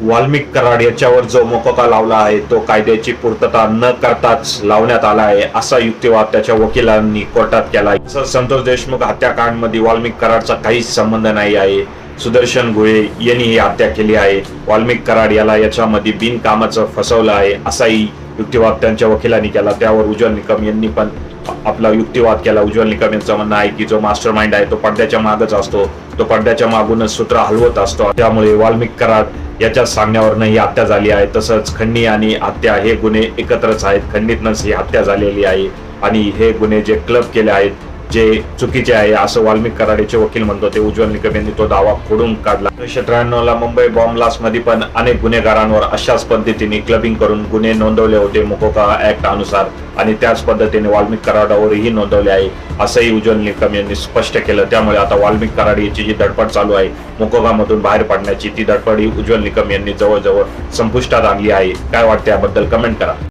वाल्मिक कराड याच्यावर जो मोकोका लावला आहे तो कायद्याची पूर्तता न करताच लावण्यात आला आहे असा युक्तिवाद त्याच्या वकिलांनी कोर्टात केला आहे. संतोष देशमुख हत्याकांडमध्ये वाल्मिक कराडचा काहीच संबंध नाही आहे. सुदर्शन गुळे यांनी ही हत्या केली आहे. वाल्मिक कराड याला याच्यामध्ये बिनकामाचं फसवलं आहे असाही युक्तिवाद त्यांच्या वकिलांनी केला. त्यावर उज्ज्वल निकम यांनी पण आपला युक्तिवाद केला. उज्ज्वल निकम यांचं म्हणणं आहे की जो मास्टर माइंड आहे तो पडद्याच्या मागच असतो. तो पडद्याच्या मागूनच सूत्र हलवत असतो. त्यामुळे वाल्मिक कराड याच्या सांगण्यावरनं ही हत्या झाली आहे. तसंच खंडणी आणि हत्या हे गुन्हे एकत्रच आहेत. खंडीतनंच ही हत्या झालेली आहे. आणि हे गुन्हे जे क्लब केले आहेत जे चुकीचे आहे असं वाल्मिक कराडेचे वकील म्हणतो ते उज्ज्वल निकम यांनी तो दावा खोडून काढला. एकोणीसशे त्र्याण्णव ला मुंबई बॉम्ब ब्लास्टमध्ये पण अनेक गुन्हेगारांवर अशाच पद्धतीने क्लबिंग करून गुन्हे नोंदवले होते मुकोका ऍक्ट अनुसार. आणि त्याच पद्धतीने वाल्मिक कराडावरही नोंदवले आहे असंही उज्ज्वल निकम यांनी स्पष्ट केलं. त्यामुळे आता वाल्मिक कराड याची जी धडपड चालू आहे मोकोकामधून बाहेर पडण्याची ती धडपड ही उज्ज्वल निकम यांनी जवळजवळ संपुष्टात आणली आहे. काय वाटते याबद्दल कमेंट करा.